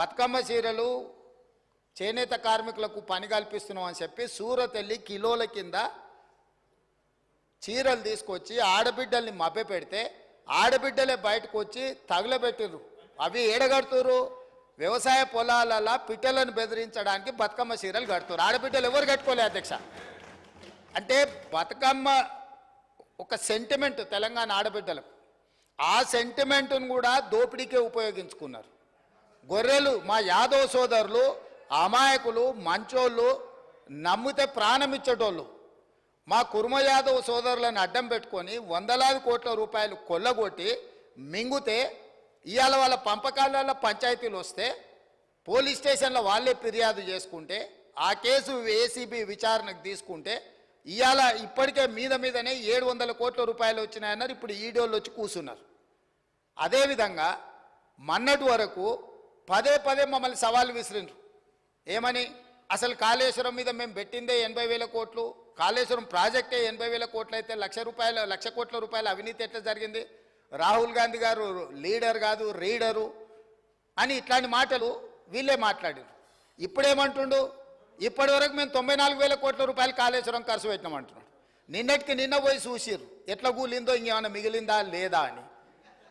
బతుకమ్మ చీరలు చేనేత కార్మికులకు పని కల్పిస్తున్నాం అని చెప్పి సూరత్ వెళ్ళి కిలోల కింద చీరలు తీసుకొచ్చి ఆడబిడ్డల్ని మభ్య పెడితే ఆడబిడ్డలే బయటకు వచ్చి తగులబెట్టిర్రు. అవి ఏడగడుతురు వ్యవసాయ పొలాలలో పిట్టలను బెదిరించడానికి బతుకమ్మ చీరలు కడుతున్నారు ఆడబిడ్డలు ఎవరు కట్టుకోలే అధ్యక్ష? అంటే బతుకమ్మ ఒక సెంటిమెంట్ తెలంగాణ ఆడబిడ్డలకు. ఆ సెంటిమెంట్ను కూడా దోపిడీకే ఉపయోగించుకున్నారు. గొర్రెలు మా యాదవ సోదరులు అమాయకులు మంచోళ్ళు నమ్మితే ప్రాణం ఇచ్చేటోళ్ళు. మా కుర్మ యాదవ్ సోదరులను అడ్డం పెట్టుకొని వందలాది కోట్ల రూపాయలు కొల్లగొట్టి మింగుతే ఇవాళ వాళ్ళ పంపకాలలో పంచాయతీలు వస్తే పోలీస్ స్టేషన్లో వాళ్ళే ఫిర్యాదు చేసుకుంటే ఆ కేసు ఏసీబీ విచారణకు తీసుకుంటే ఇవాళ ఇప్పటికే మీద మీదనే ఏడు వందల కోట్ల రూపాయలు వచ్చినాయన్నారు. ఇప్పుడు ఈడోళ్ళు వచ్చి కూర్చున్నారు అదేవిధంగా మన్నటి వరకు పదే పదే మమ్మల్ని సవాల్ విసిరిండ్రు ఏమని? అసలు కాళేశ్వరం మీద మేము పెట్టిందే ఎనభై వేల కోట్లు కాళేశ్వరం ప్రాజెక్టే ఎనభై వేల కోట్లు అయితే లక్ష రూపాయల లక్ష కోట్ల రూపాయల అవినీతి ఎట్లా జరిగింది? రాహుల్ గాంధీ గారు లీడర్ కాదు రీడరు అని ఇట్లాంటి మాటలు వీళ్ళే మాట్లాడారు ఇప్పుడేమంటుండు? ఇప్పటి వరకు మేము తొంభై నాలుగు వేల కోట్ల రూపాయలు కాళేశ్వరం ఖర్చు పెట్టినాం అంటున్నాడు నిన్నటికి నిన్న పోయి చూసిర్రు. ఎట్లా కూలిందో ఇంకేమైనా మిగిలిందా లేదా అని.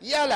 ఇవాళ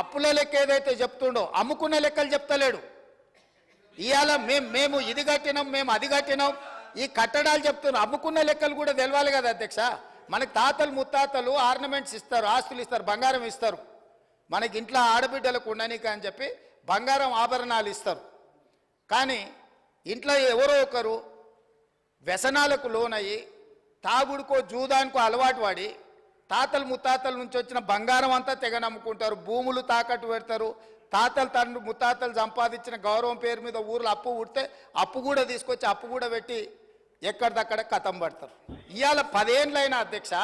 అప్పుల లెక్క ఏదైతే చెప్తుండో అమ్ముకున్న లెక్కలు చెప్తలేడు. ఇవాళ మేము మేము ఇది కట్టినాం మేము అది కట్టినాం ఈ కట్టడాలు చెప్తున్నాం అమ్ముకున్న లెక్కలు కూడా తెలవాలి కదా అధ్యక్ష? మనకి తాతలు ముత్తాతలు ఆర్నమెంట్స్ ఇస్తారు ఆస్తులు ఇస్తారు బంగారం ఇస్తారు. మనకి ఇంట్లో ఆడబిడ్డలకు ఉండనీక అని చెప్పి బంగారం ఆభరణాలు ఇస్తారు. కానీ ఇంట్లో ఎవరో ఒకరు వ్యసనాలకు లోనయ్యి తాగుడుకో జూదానికో అలవాటు పడి తాతలు ముత్తాతల నుంచి వచ్చిన బంగారం అంతా తెగ నమ్ముకుంటారు. భూములు తాకట్టు పెడతారు. తాతలు తండ్రి ముత్తాతలు సంపాదించిన గౌరవం పేరు మీద ఊర్లో అప్పు పుడితే అప్పు కూడా తీసుకొచ్చి అప్పు కూడా పెట్టి ఎక్కడిదక్కడ కథం పడతారు. ఇవాళ పదేండ్లైన అధ్యక్ష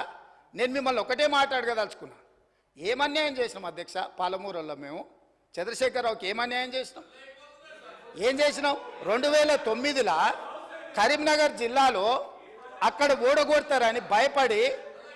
నేను మిమ్మల్ని ఒకటే మాట్లాడగదలుచుకున్నా ఏమన్యాయం చేసినాం అధ్యక్ష? పాలమూరులో మేము. చంద్రశేఖరరావుకి ఏమన్యాయం చేసినాం? ఏం చేసినాం? రెండు వేల తొమ్మిదిలో కరీంనగర్ జిల్లాలో అక్కడ ఓడగొడతారని భయపడి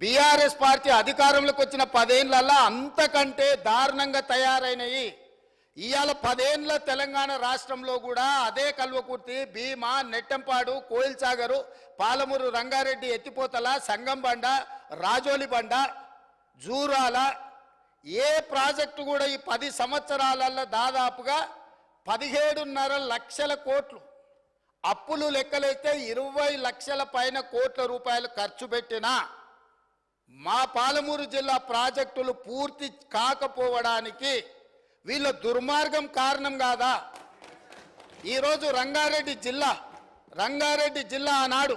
బీఆర్ఎస్ పార్టీ అధికారంలోకి వచ్చిన పదేళ్ళలో అంతకంటే దారుణంగా తయారైనవి ఇవాళ పదేండ్ల తెలంగాణ రాష్ట్రంలో కూడా అదే కల్వకుర్తి భీమా నెట్టంపాడు కోయిల్సాగరు పాలమూరు రంగారెడ్డి ఎత్తిపోతల సంగంబండ రాజోలి బండ జూరాల ఏ ప్రాజెక్టు కూడా ఈ పది సంవత్సరాలలో దాదాపుగా పదిహేడున్నర లక్షల కోట్లు అప్పులు లెక్కలైతే ఇరవై లక్షల పైన కోట్ల రూపాయలు ఖర్చు పెట్టినా. మా పాలమూరు జిల్లా ప్రాజెక్టులు పూర్తి కాకపోవడానికి వీళ్ళ దుర్మార్గం కారణం కాదా? ఈరోజు రంగారెడ్డి జిల్లా రంగారెడ్డి జిల్లా ఆనాడు